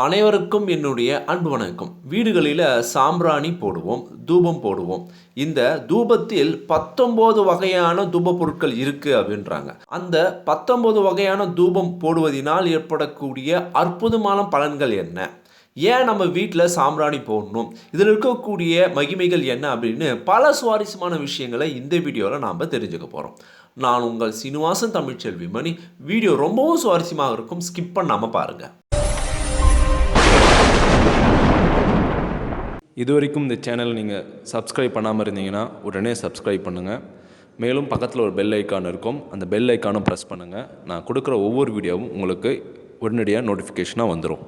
அனைவருக்கும் என்னுடைய அன்பு வணக்கம். வீடுகளில் சாம்பிராணி போடுவோம் தூபம் போடுவோம். இந்த தூபத்தில் பத்தொம்போது வகையான தூப பொருட்கள் இருக்குது அப்படின்றாங்க. அந்த பத்தொம்போது வகையான தூபம் போடுவதினால் ஏற்படக்கூடிய அற்புதமான பலன்கள் என்ன? ஏன் நம்ம வீட்டில் சாம்பிராணி போடணும்? இதில் இருக்கக்கூடிய மகிமைகள் என்ன அப்படின்னு பல சுவாரஸ்யமான விஷயங்களை இந்த வீடியோவில் நாம் தெரிஞ்சுக்க போகிறோம் நான் உங்கள் சீனிவாசன் தமிழ்ச்செல்வி மணி வீடியோ ரொம்பவும் சுவாரஸ்யமாக இருக்கும். ஸ்கிப் பண்ணாமல் பாருங்கள் இது வரைக்கும் இந்த சேனல் நீங்கள் சப்ஸ்கிரைப் பண்ணாமல் இருந்தீங்கன்னா உடனே சப்ஸ்கிரைப் பண்ணுங்கள் மேலும் பக்கத்தில் ஒரு பெல் ஐக்கான் இருக்கும். அந்த பெல் ஐக்கானும் ப்ரெஸ் பண்ணுங்கள் நான் கொடுக்குற ஒவ்வொரு வீடியோவும் உங்களுக்கு உடனடியாக நோட்டிஃபிகேஷனாக வந்துடும்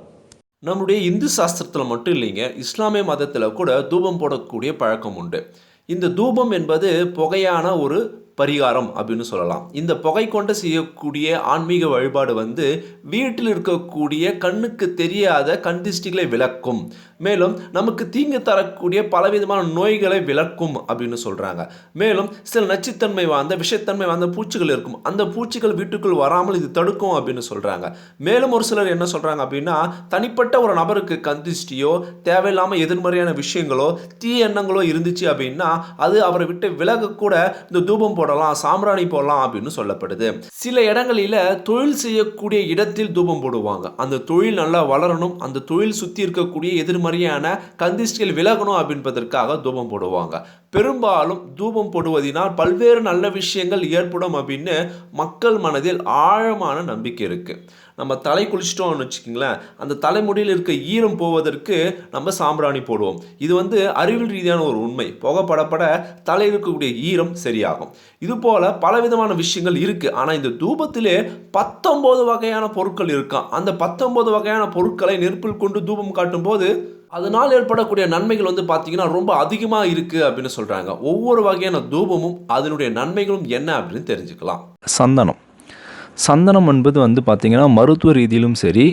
நம்முடைய இந்து சாஸ்திரத்தில் மட்டும் இல்லைங்க இஸ்லாமிய மதத்தில் கூட தூபம் போடக்கூடிய பழக்கம் உண்டு. இந்த தூபம் என்பது புகையான ஒரு பரிகாரம் அப்படின்னு சொல்லலாம். இந்த புகை கொண்டு செய்யக்கூடிய ஆன்மீக வழிபாடு வந்து வீட்டில் இருக்கக்கூடிய கண்ணுக்கு தெரியாத கண்திஷ்டிகளை விளக்கும். மேலும் நமக்கு தீங்கு தரக்கூடிய பலவிதமான நோய்களை விளக்கும் அப்படின்னு சொல்கிறாங்க மேலும் சில நச்சுத்தன்மை வாய்ந்த விஷத்தன்மை வாய்ந்த பூச்சிகள் இருக்கும். அந்த பூச்சிகள் வீட்டுக்குள் வராமல் இது தடுக்கும் அப்படின்னு சொல்கிறாங்க மேலும் ஒரு சிலர் என்ன சொல்கிறாங்க அப்படின்னா தனிப்பட்ட ஒரு நபருக்கு கந்திஷ்டியோ தேவையில்லாமல் எதிர்மறையான விஷயங்களோ தீய எண்ணங்களோ இருந்துச்சு அப்படின்னா அது அவரை விட்டு விலகக்கூட இந்த தூபம் போடலாம் சாம்பிராணி போடலாம் அப்படின்னு சொல்லப்படுது. சில இடங்களில் தொழில் செய்யக்கூடிய இடத்தில் தூபம் போடுவாங்க. அந்த தொழில் நல்லா வளரணும் அந்த தொழில் சுற்றி இருக்கக்கூடிய எதிர்மறையான கந்திஷ்டிகள் விலகணும் அப்படின்றதற்காக தூபம் போடுவாங்க. பெரும்பாலும் தூபம் போடுவதினால் பல்வேறு நல்ல விஷயங்கள் ஏற்படும் அப்படின்னு மக்கள் மனதில் ஆழமான நம்பிக்கை இருக்குது நம்ம தலை குளிச்சிட்டோம்னு வச்சுக்கோங்களேன் அந்த தலைமுடியில் இருக்க ஈரம் போவதற்கு நம்ம சாம்பிராணி போடுவோம். இது வந்து அறிவியல் ரீதியான ஒரு உண்மை. புகைப்படப்பட தலையில் இருக்கக்கூடிய ஈரம் சரியாகும். இது போல பலவிதமான விஷயங்கள் இருக்குது ஆனால் இந்த தூபத்திலே பத்தொம்போது வகையான பொருட்கள் இருக்கான் அந்த பத்தொம்போது வகையான பொருட்களை நெருப்பில் கொண்டு தூபம் காட்டும்போது அதனால் ஏற்படக்கூடிய நன்மைகள் வந்து பார்த்தீங்கன்னா ரொம்ப அதிகமாக இருக்குது அப்படின்னு சொல்கிறாங்க ஒவ்வொரு வகையான தூபமும் அதனுடைய நன்மைகளும் என்ன அப்படின்னு தெரிஞ்சுக்கலாம். சந்தனம். சந்தனம் என்பது வந்து பார்த்திங்கன்னா மருத்துவ ரீதியிலும் சரி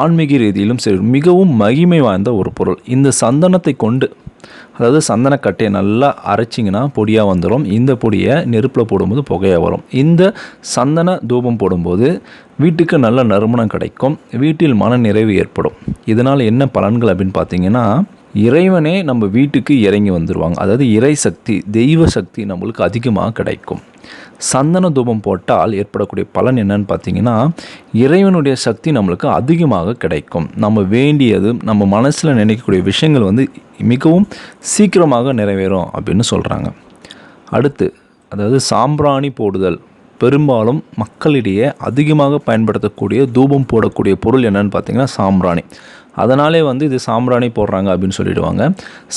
ஆன்மீக ரீதியிலும் சரி மிகவும் மகிமை வாய்ந்த ஒரு பொருள். இந்த சந்தனத்தை கொண்டு அதாவது சந்தனக்கட்டையை நல்லா அரைச்சிங்கன்னா பொடியாக வந்துடும் இந்த பொடியை நெருப்பில் போடும்போது புகையாக வரும். இந்த சந்தன தூபம் போடும்போது வீட்டுக்கு நல்ல நறுமணம் கிடைக்கும். வீட்டில் மன நிறைவு ஏற்படும். இதனால் என்ன பலன்கள் அப்படின்னு பார்த்தீங்கன்னா இறைவனே நம்ம வீட்டுக்கு இறங்கி வந்துடுவாங்க அதாவது இறை சக்தி தெய்வ சக்தி நம்மளுக்கு அதிகமாக கிடைக்கும். சந்தன தூபம் போட்டால் ஏற்படக்கூடிய பலன் என்னன்னு பார்த்தீங்கன்னா இறைவனுடைய சக்தி நம்மளுக்கு அதிகமாக கிடைக்கும். நம்ம வேண்டியது நம்ம மனசில் நினைக்கக்கூடிய விஷயங்கள் வந்து மிகவும் சீக்கிரமாக நிறைவேறும் அப்படின்னு சொல்கிறாங்க அடுத்து அதாவது சாம்பிராணி போடுதல். பெரும்பாலும் மக்களிடையே அதிகமாக பயன்படுத்தக்கூடிய தூபம் போடக்கூடிய பொருள் என்னன்னு பார்த்தீங்கன்னா சாம்பிராணி. அதனாலே வந்து இது சாம்பிராணி போடுறாங்க அப்படின்னு சொல்லிடுவாங்க.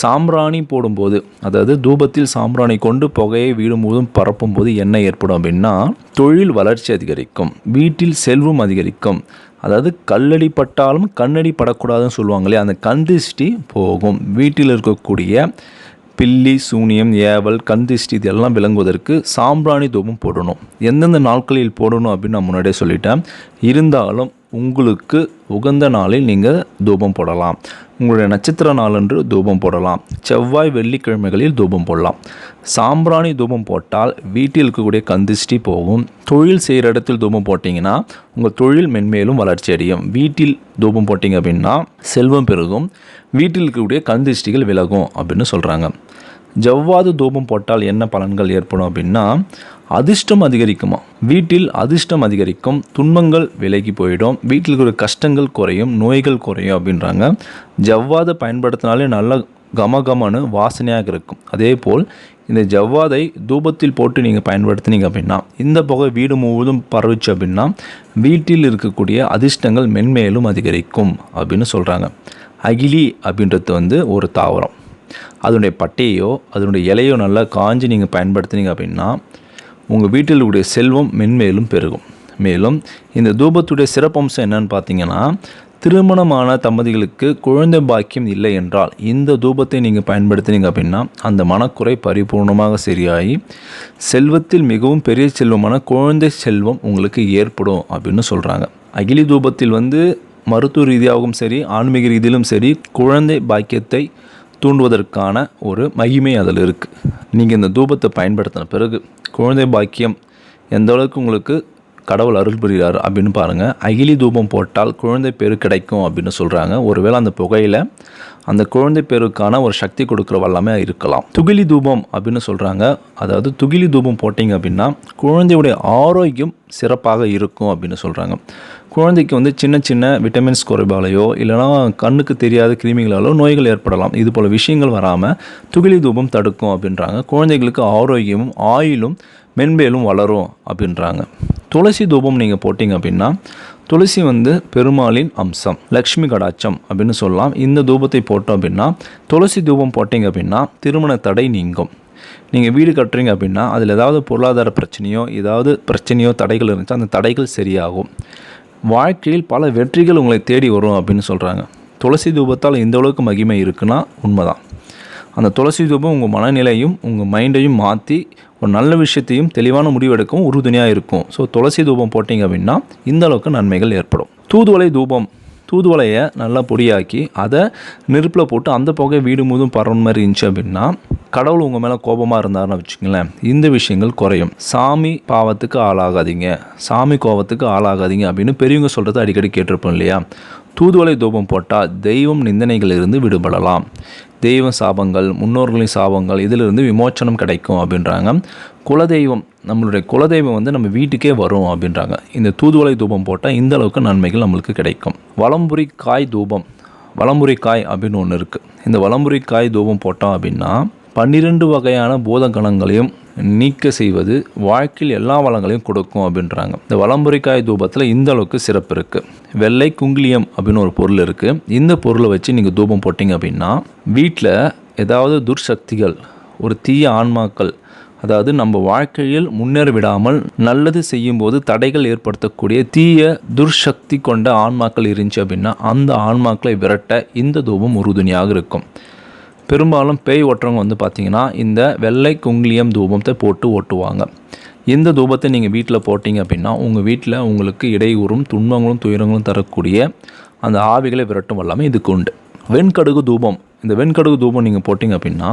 சாம்பிராணி போடும்போது அதாவது தூபத்தில் சாம்பிராணி கொண்டு புகையை வீடு முழுவதும் பரப்பும் போது என்ன ஏற்படும் அப்படின்னா தொழில் வளர்ச்சி அதிகரிக்கும் வீட்டில் செல்வம் அதிகரிக்கும். அதாவது கல்லடி பட்டாலும் கண்ணடி படக்கூடாதுன்னு சொல்லுவாங்களே அந்த கந்திஷ்டி போகும். வீட்டில் இருக்கக்கூடிய பில்லி சூனியம் ஏவல் கந்திஷ்டி இதெல்லாம் விளங்குவதற்கு சாம்பிராணி தூபம் போடணும். எந்தெந்த நாட்களில் போடணும் அப்படின்னு நான் முன்னாடியே சொல்லிட்டேன். இருந்தாலும் உங்களுக்கு உகந்த நாளில் நீங்கள் தூபம் போடலாம். உங்களுடைய நட்சத்திர நாளன்று தூபம் போடலாம். செவ்வாய் வெள்ளிக்கிழமைகளில் தூபம் போடலாம். சாம்பிராணி தூபம் போட்டால் வீட்டில் இருக்கக்கூடிய கந்திஷ்டி போகும். தொழில் செய்கிற இடத்தில் தூபம் போட்டிங்கன்னா உங்கள் தொழில் மென்மேலும் வளர்ச்சி அடையும். வீட்டில் தூபம் போட்டிங்க அப்படின்னா செல்வம் பெருகும். வீட்டில் இருக்கக்கூடிய கந்திஷ்டிகள் விலகும் அப்படின்னு சொல்கிறாங்க ஜவ்வாது தூபம் போட்டால் என்ன பலன்கள் ஏற்படும் அப்படின்னா அதிர்ஷ்டம் அதிகரிக்குமா? வீட்டில் அதிர்ஷ்டம் அதிகரிக்கும். துன்பங்கள் விலகி போயிடும். வீட்டில் இருக்கிற கஷ்டங்கள் குறையும். நோய்கள் குறையும் அப்படின்றாங்க. ஜவ்வாதை பயன்படுத்தினாலே நல்ல கமகமனு வாசனையாக இருக்கும். அதே போல் இந்த ஜவ்வாதை தூபத்தில் போட்டு நீங்கள் பயன்படுத்தினீங்க அப்படின்னா இந்த புகை வீடு முழுவதும் பரவிச்சு அப்படின்னா வீட்டில் இருக்கக்கூடிய அதிர்ஷ்டங்கள் மென்மேலும் அதிகரிக்கும் அப்படின்னு சொல்கிறாங்க அகிலி அப்படின்றது வந்து ஒரு தாவரம். அதனுடைய பட்டையோ அதனுடைய இலையோ நல்லா காஞ்சி நீங்கள் பயன்படுத்தினீங்க அப்படின்னா உங்கள் வீட்டில் உடைய செல்வம் மென்மேலும் பெருகும். மேலும் இந்த தூபத்துடைய சிறப்பம்சம் என்னன்னு பார்த்தீங்கன்னா திருமணமான தம்பதிகளுக்கு குழந்தை பாக்கியம் இல்லை என்றால் இந்த தூபத்தை நீங்கள் பயன்படுத்தினீங்க அப்படின்னா அந்த மனக்குறை பரிபூர்ணமாக சரியாகி செல்வத்தில் மிகவும் பெரிய செல்வமான குழந்தை செல்வம் உங்களுக்கு ஏற்படும் அப்படின்னு சொல்கிறாங்க அகிலி தூபத்தில் வந்து மருத்துவ ரீதியாகவும் சரி ஆன்மீக ரீதியிலும் சரி குழந்தை பாக்கியத்தை தூண்டுவதற்கான ஒரு மகிமை அதில் இருக்குது நீங்கள் இந்த தூபத்தை பயன்படுத்தின பிறகு குழந்தை பாக்கியம் எந்த அளவுக்கு உங்களுக்கு கடவுள் அருள் புரிகிறார் அப்படின்னு பாருங்கள் அகிலி தூபம் போட்டால் குழந்தை பேர் கிடைக்கும் அப்படின்னு சொல்கிறாங்க ஒருவேளை அந்த புகையில் அந்த குழந்தை பேருக்கான ஒரு சக்தி கொடுக்குற வல்லமே இருக்கலாம். துகிலி தூபம் அப்படின்னு சொல்கிறாங்க அதாவது துகிலி தூபம் போட்டிங்க அப்படின்னா குழந்தையுடைய ஆரோக்கியம் சிறப்பாக இருக்கும் அப்படின்னு சொல்கிறாங்க குழந்தைக்கு வந்து சின்ன சின்ன விட்டமின்ஸ் குறைபாலையோ இல்லைனா கண்ணுக்கு தெரியாத கிருமிகளாலோ நோய்கள் ஏற்படலாம். இது போல் விஷயங்கள் வராமல் துகிலி தூபம் தடுக்கும் அப்படின்றாங்க. குழந்தைகளுக்கு ஆரோக்கியமும் ஆயிலும் மென்மேலும் வளரும் அப்படின்றாங்க. துளசி தூபம் நீங்கள் போட்டிங்க அப்படின்னா துளசி வந்து பெருமாளின் அம்சம் லக்ஷ்மி கடாட்சம் அப்படின்னு சொல்லலாம். இந்த தூபத்தை போட்டோம் அப்படின்னா துளசி தூபம் போட்டிங்க அப்படின்னா திருமண தடை நீங்கும். நீங்கள் வீடு கட்டுறீங்க அப்படின்னா அதில் ஏதாவது பொருளாதார பிரச்சனையோ ஏதாவது பிரச்சனையோ தடைகள் இருந்துச்சு அந்த தடைகள் சரியாகும். வாழ்க்கையில் பல வெற்றிகள் உங்களை தேடி வரும் அப்படின்னு சொல்கிறாங்க துளசி தூபத்தால் இந்த அளவுக்கு மகிமை இருக்குன்னா உண்மைதான். அந்த துளசி தூபம் உங்கள் மனநிலையும் உங்கள் மைண்டையும் மாற்றி ஒரு நல்ல விஷயத்தையும் தெளிவான முடிவெடுக்கவும் உறுதுணையாக இருக்கும். ஸோ துளசி தூபம் போட்டிங்க அப்படின்னா இந்த அளவுக்கு நன்மைகள் ஏற்படும். தூதுவளை தூபம் தூதுவளையை நல்லா பொடியாக்கி அதை நெருப்பில் போட்டு அந்த புகை வீடு முழுதும் பரவுன மாதிரி இருந்துச்சு அப்படின்னா கடவுள் உங்கள் மேலே கோபமாக இருந்தாருன்னு வச்சுங்களேன் இந்த விஷயங்கள் குறையும். சாமி பாவத்துக்கு ஆளாகாதீங்க. சாமி கோபத்துக்கு ஆளாகாதீங்க அப்படின்னு பெரியவங்க சொல்கிறத அடிக்கடி கேட்டிருப்போம் இல்லையா? தூதுவளை தூபம் போட்டால் தெய்வம் நிந்தனைகளிலிருந்து விடுபடலாம். தெய்வ சாபங்கள் முன்னோர்களின் சாபங்கள் இதிலிருந்து விமோச்சனம் கிடைக்கும் அப்படின்றாங்க. குலதெய்வம் நம்மளுடைய குலதெய்வம் வந்து நம்ம வீட்டுக்கே வரும் அப்படின்றாங்க. இந்த தூதுவளை தூபம் போட்டால் இந்த அளவுக்கு நன்மைகள் நம்மளுக்கு கிடைக்கும். வலம்புரி காய் தூபம் வலம்புரி காய் அப்படின்னு ஒன்று இருக்குது இந்த வலம்புரி காய் தூபம் போட்டோம் அப்படின்னா பன்னிரெண்டு வகையான பூதகணங்களையும் நீக்க செய்வது வாழ்க்கையில் எல்லா வளங்களையும் கொடுக்கும் அப்படின்றாங்க. இந்த வளம்புரிக்காய் தூபத்தில் இந்த அளவுக்கு சிறப்பு இருக்குது வெள்ளை குங்கிலியம் அப்படின்னு ஒரு பொருள் இருக்குது இந்த பொருளை வச்சு நீங்கள் தூபம் போட்டிங்க அப்படின்னா வீட்டில் ஏதாவது துர்சக்திகள் ஒரு தீய ஆன்மாக்கள் அதாவது நம்ம வாழ்க்கையில் முன்னேற விடாமல் நல்லது செய்யும்போது தடைகள் ஏற்படுத்தக்கூடிய தீய துர்சக்தி கொண்ட ஆன்மாக்கள் இருந்துச்சு அப்படின்னா அந்த ஆன்மாக்களை விரட்ட இந்த தூபம் உறுதுணையாக இருக்கும். பெரும்பாலும் பேய் ஓட்டுறவங்க வந்து பார்த்திங்கன்னா இந்த வெள்ளை குங்கிலியம் தூபத்தை போட்டு ஓட்டுவாங்க. இந்த தூபத்தை நீங்கள் வீட்டில் போட்டிங்க அப்படின்னா உங்கள் வீட்டில் உங்களுக்கு இடையூறும் துன்பங்களும் துயரங்களும் தரக்கூடிய அந்த ஆவிகளை விரட்டும் எல்லாமே இதுக்கு உண்டு. வெண்கடுகு தூபம். இந்த வெண்கடுகு தூபம் நீங்கள் போட்டிங்க அப்படின்னா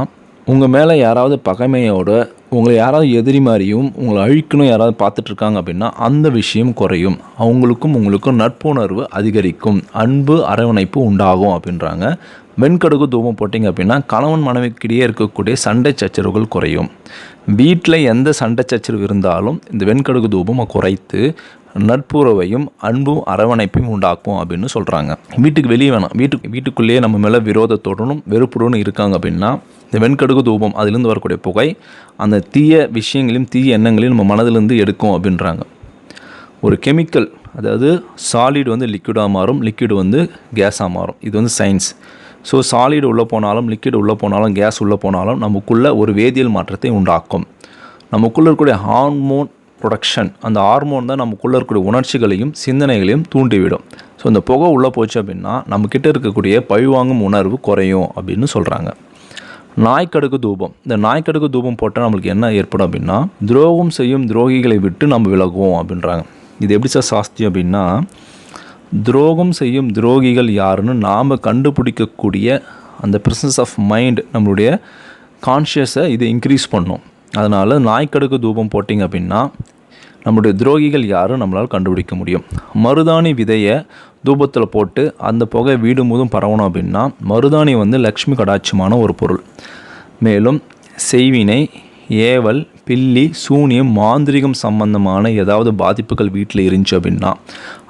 உங்கள் மேலே யாராவது பகைமையோட உங்களை யாராவது எதிரி மாதிரியும் உங்களை அழிக்கணும் யாராவது பார்த்துட்ருக்காங்க அப்படின்னா அந்த விஷயம் குறையும். அவங்களுக்கும் உங்களுக்கும் நட்புணர்வு அதிகரிக்கும். அன்பு அரவணைப்பு உண்டாகும் அப்படின்றாங்க. வெண்கடுகு தூபம் போட்டிங்க அப்படின்னா கணவன் மனைவிக்கிடையே இருக்கக்கூடிய சண்டை சச்சரவுகள் குறையும். வீட்டில் எந்த சண்டை சச்சரவு இருந்தாலும் இந்த வெண்கடுகு தூபம் குறைத்து நட்புறவையும் அன்பும் அரவணைப்பையும் உண்டாக்கும் அப்படின்னு சொல்கிறாங்க வீட்டுக்கு வெளியே வேணாம். வீட்டுக்கு வீட்டுக்குள்ளேயே நம்ம மேலே விரோதத்துடனும் வெறுப்புடனும் இருக்காங்க அப்படின்னா இந்த வெண்கடுகு தூபம் அதுலேருந்து வரக்கூடிய புகை அந்த தீய விஷயங்களையும் தீய எண்ணங்களையும் நம்ம மனதிலிருந்து எடுக்கும் அப்படின்றாங்க. ஒரு கெமிக்கல் அதாவது சாலிட் வந்து லிக்விடாக மாறும் லிக்விட் வந்து கேஸாக மாறும். இது வந்து சயின்ஸ் ஸோ சாலிடு உள்ளே போனாலும் லிக்விட் உள்ளே போனாலும் கேஸ் உள்ளே போனாலும் நமக்குள்ளே ஒரு வேதியியல் மாற்றத்தை உண்டாக்கும். நமக்குள்ளே இருக்கக்கூடிய ஹார்மோன் ப்ரொடக்ஷன் அந்த ஹார்மோன் தான் நமக்குள்ளே இருக்கக்கூடிய உணர்ச்சிகளையும் சிந்தனைகளையும் தூண்டிவிடும். ஸோ இந்த புகை உள்ளே போச்சு அப்படின்னா நம்மக்கிட்ட இருக்கக்கூடிய பழிவாங்கும் உணர்வு குறையும் அப்படின்னு சொல்கிறாங்க நாய்க்கடுக்கு தூபம். இந்த நாய்க்கடுக்கு தூபம் போட்டால் நம்மளுக்கு என்ன ஏற்படும் அப்படின்னா துரோகம் செய்யும் துரோகிகளை விட்டு நம்ம விலகுவோம் அப்படின்றாங்க. இது எப்படி சார் சாஸ்தியம் அப்படின்னா துரோகம் செய்யும் துரோகிகள் யாருன்னு நாம் கண்டுபிடிக்கக்கூடிய அந்த ப்ரெசன்ஸ் ஆஃப் மைண்ட் நம்மளுடைய கான்ஷியஸை இது இன்க்ரீஸ் பண்ணும். அதனால் நாய்க்கடுக்கு தூபம் போட்டிங்க அப்படின்னா நம்மளுடைய துரோகிகள் யாரும் நம்மளால் கண்டுபிடிக்க முடியும். மருதாணி விதையை தூபத்தில் போட்டு அந்த புகை வீடு முழுதும் பரவணும் அப்படின்னா மருதாணி வந்து லக்ஷ்மி கடாட்சமான ஒரு பொருள். மேலும் செய்வினை ஏவல் பில்லி சூனியம் மாந்திரிகம் சம்பந்தமான ஏதாவது பாதிப்புகள் வீட்டில் இருந்துச்சு அப்படின்னா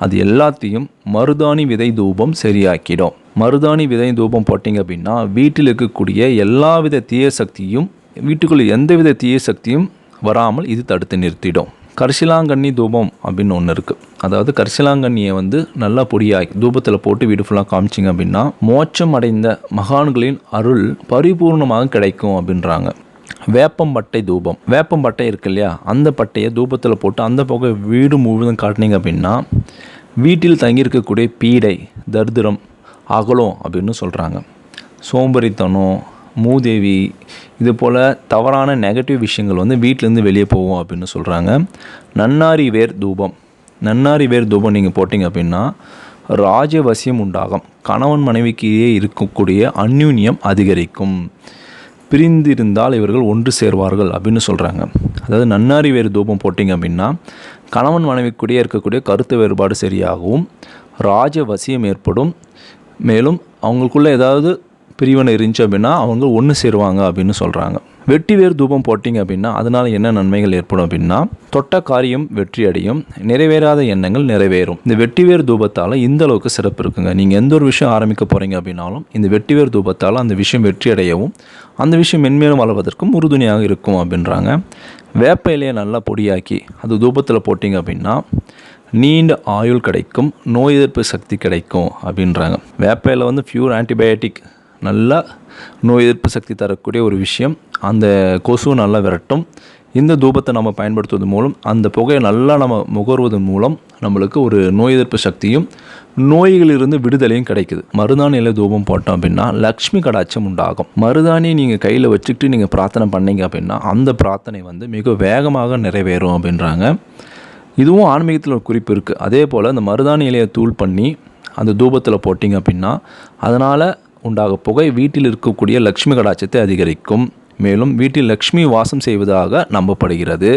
அது எல்லாத்தையும் மருதாணி விதை தூபம் சரியாக்கிடும். மருதாணி விதை தூபம் போட்டிங்க அப்படின்னா வீட்டில் இருக்கக்கூடிய எல்லா வித தீய சக்தியும் வீட்டுக்குள்ளே எந்தவித தீய சக்தியும் வராமல் இது தடுத்து நிறுத்திடும். கரிசிலாங்கண்ணி தூபம் அப்படின்னு ஒன்று இருக்குது அதாவது கரிசிலாங்கண்ணியை வந்து நல்லா பொடியாக்கி தூபத்தில் போட்டு வீடு ஃபுல்லாக காமிச்சிங்க அப்படின்னா மோட்சம் அடைந்த மகான்களின் அருள் பரிபூர்ணமாக கிடைக்கும் அப்படின்றாங்க. வேப்பம்பட்டை தூபம். வேப்பம்பட்டை இருக்கு இல்லையா? அந்த பட்டையை தூபத்தில் போட்டு அந்த புகை வீடு முழுவதும் காட்டினீங்க அப்படின்னா வீட்டில் தங்கியிருக்கக்கூடிய பீடை தரித்திரம் அகலம் அப்படின்னு சொல்கிறாங்க சோம்பேறித்தனம் மூதேவி இது போல் தவறான நெகட்டிவ் விஷயங்கள் வந்து வீட்டிலேருந்து வெளியே போகும் அப்படின்னு சொல்கிறாங்க நன்னாரி வேர் தூபம். நன்னாரி வேர் தூபம் நீங்கள் போட்டிங்க அப்படின்னா ராஜவசியம் உண்டாகும். கணவன் மனைவிக்கு இருக்கக்கூடிய அந்யூன்யம் அதிகரிக்கும். பிரிந்திருந்தால் இவர்கள் ஒன்று சேர்வார்கள் அப்படின்னு சொல்கிறாங்க அதாவது நன்னாரி வேறு தூபம் போட்டிங்க அப்படின்னா கணவன் மனைவிக்குடியே இருக்கக்கூடிய கருத்து வேறுபாடு சரியாகவும் ராஜ வசியம் ஏற்படும். மேலும் அவங்களுக்குள்ளே ஏதாவது பிரிவினை இருந்துச்சு அப்படின்னா அவங்க ஒன்று சேருவாங்க அப்படின்னு சொல்கிறாங்க வெட்டி வேர் தூபம் போட்டிங்க அப்படின்னா அதனால் என்ன நன்மைகள் ஏற்படும் அப்படின்னா தொட்ட காரியம் வெற்றி அடையும் நிறைவேறாத எண்ணங்கள் நிறைவேறும். இந்த வெட்டிவேர் தூபத்தால் இந்த அளவுக்கு சிறப்பு இருக்குங்க. நீங்கள் எந்த ஒரு விஷயம் ஆரம்பிக்க போகிறீங்க அப்படின்னாலும் இந்த வெட்டிவேர் தூபத்தால் அந்த விஷயம் வெற்றி அடையவும் அந்த விஷயம் மென்மேலும் வளர்வதற்கும் உறுதுணையாக இருக்கும் அப்படின்றாங்க. வேப்ப இலையை நல்லா பொடியாக்கி அது தூபத்தில் போட்டிங்க அப்படின்னா நீண்ட ஆயுள் கிடைக்கும் நோய் எதிர்ப்பு சக்தி கிடைக்கும் அப்படின்றாங்க. வேப்ப இலை வந்து ஃபியூர் ஆன்டிபயோட்டிக் நல்லா நோய் எதிர்ப்பு சக்தி தரக்கூடிய ஒரு விஷயம். அந்த கொசுவை நல்லா விரட்டும். இந்த தூபத்தை நம்ம பயன்படுத்துவதன் மூலம் அந்த புகையை நல்லா நம்ம முகர்வதன் மூலம் நம்மளுக்கு ஒரு நோய் எதிர்ப்பு சக்தியும் நோய்களிலிருந்து விடுதலையும் கிடைக்குது. மருதாணியில் தூபம் போட்டோம் அப்படின்னா லக்ஷ்மி கடாட்சம் உண்டாகும். மருதாணி நீங்கள் கையில் வச்சுக்கிட்டு நீங்கள் பிரார்த்தனை பண்ணீங்க அப்படின்னா அந்த பிரார்த்தனை வந்து மிக வேகமாக நிறைவேறும் அப்படின்றாங்க. இதுவும் ஆன்மீகத்தில் ஒரு குறிப்பு இருக்குது அதே போல் அந்த மருதாணி இலையை தூள் பண்ணி அந்த தூபத்தில் போட்டிங்க அப்படின்னா அதனால் உண்டாக புகை வீட்டில் இருக்கக்கூடிய லக்ஷ்மி கடாட்சத்தை அதிகரிக்கும். மேலும் வீட்டில் லக்ஷ்மி வாசம் செய்வதாக நம்பப்படுகிறது.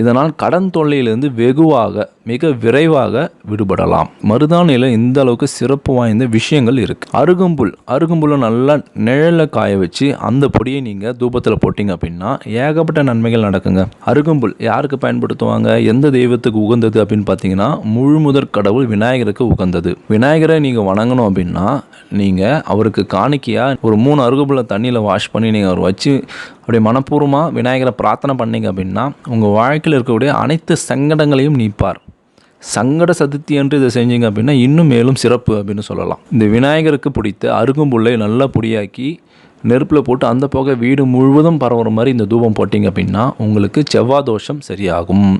இதனால் கடன் தொல்லையிலிருந்து வெகுவாக மிக விரைவாக விடுபடலாம். மருதாணியில் இந்த அளவுக்கு சிறப்பு வாய்ந்த விஷயங்கள் இருக்குது அருகம்புல். அருகம்புல்லை நல்லா நிழலில் காய வச்சு அந்த பொடியை நீங்கள் தூபத்தில் போட்டிங்க அப்படின்னா ஏகப்பட்ட நன்மைகள் நடக்குங்க. அருகம்புல் யாருக்கு பயன்படுத்துவாங்க? எந்த தெய்வத்துக்கு உகந்தது அப்படின்னு பார்த்தீங்கன்னா முழுமுதற் கடவுள் விநாயகருக்கு உகந்தது. விநாயகரை நீங்கள் வணங்கணும் அப்படின்னா நீங்கள் அவருக்கு காணிக்கையாக ஒரு மூணு அருகம்புல்லை தண்ணியில் வாஷ் பண்ணி நீங்கள் அவர் வச்சு அப்படி மனப்பூர்வமாக விநாயகரை பிரார்த்தனை பண்ணீங்க அப்படின்னா உங்கள் வாழ்க்கையில் இருக்கக்கூடிய அனைத்து சங்கடங்களையும் நீப்பார். சங்கட சதுர்த்தி என்று இதை செஞ்சீங்க அப்படின்னா இன்னும் மேலும் சிறப்பு அப்படின்னு சொல்லலாம். இந்த விநாயகருக்கு பிடித்த அருகம்புல்லை நல்லா பொடியாக்கி நெருப்பில் போட்டு அந்த புகை வீடு முழுவதும் பரவுற மாதிரி இந்த தூபம் போட்டிங்க அப்படின்னா உங்களுக்கு செவ்வாய் தோஷம் சரியாகும்.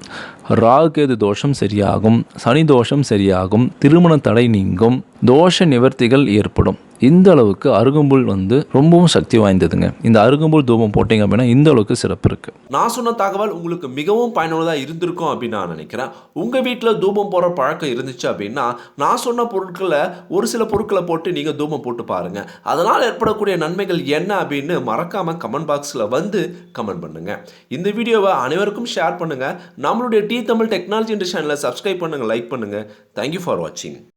ராகுகேது தோஷம் சரியாகும் சனி தோஷம் சரியாகும் திருமண தடை நீங்கும் தோஷ நிவர்த்திகள் ஏற்படும். இந்த அளவுக்கு அருகம்புல் வந்து ரொம்பவும் சக்தி வாய்ந்ததுங்க. இந்த அருகம்புல் தூபம் போட்டிங்க அப்படின்னா இந்த அளவுக்கு சிறப்பு இருக்குது நான் சொன்ன தகவல் உங்களுக்கு மிகவும் பயனுள்ளதாக இருந்திருக்கும் அப்படின்னு நான் நினைக்கிறேன். உங்கள் வீட்டில் தூபம் போடுற பழக்கம் இருந்துச்சு அப்படின்னா நான் சொன்ன பொருட்களை ஒரு சில பொருட்களை போட்டு நீங்கள் தூபம் போட்டு பாருங்கள் அதனால் ஏற்படக்கூடிய நன்மைகள் என்ன அப்படின்னு மறக்காமல் கமெண்ட் பாக்ஸில் வந்து கமெண்ட் பண்ணுங்கள் இந்த வீடியோவை அனைவருக்கும் ஷேர் பண்ணுங்கள் நம்மளுடைய டி தமிழ் டெக்னாலஜி சேனலை சப்ஸ்கிரைப் பண்ணுங்கள் லைக் பண்ணுங்கள் தேங்க்யூ ஃபார் வாட்சிங்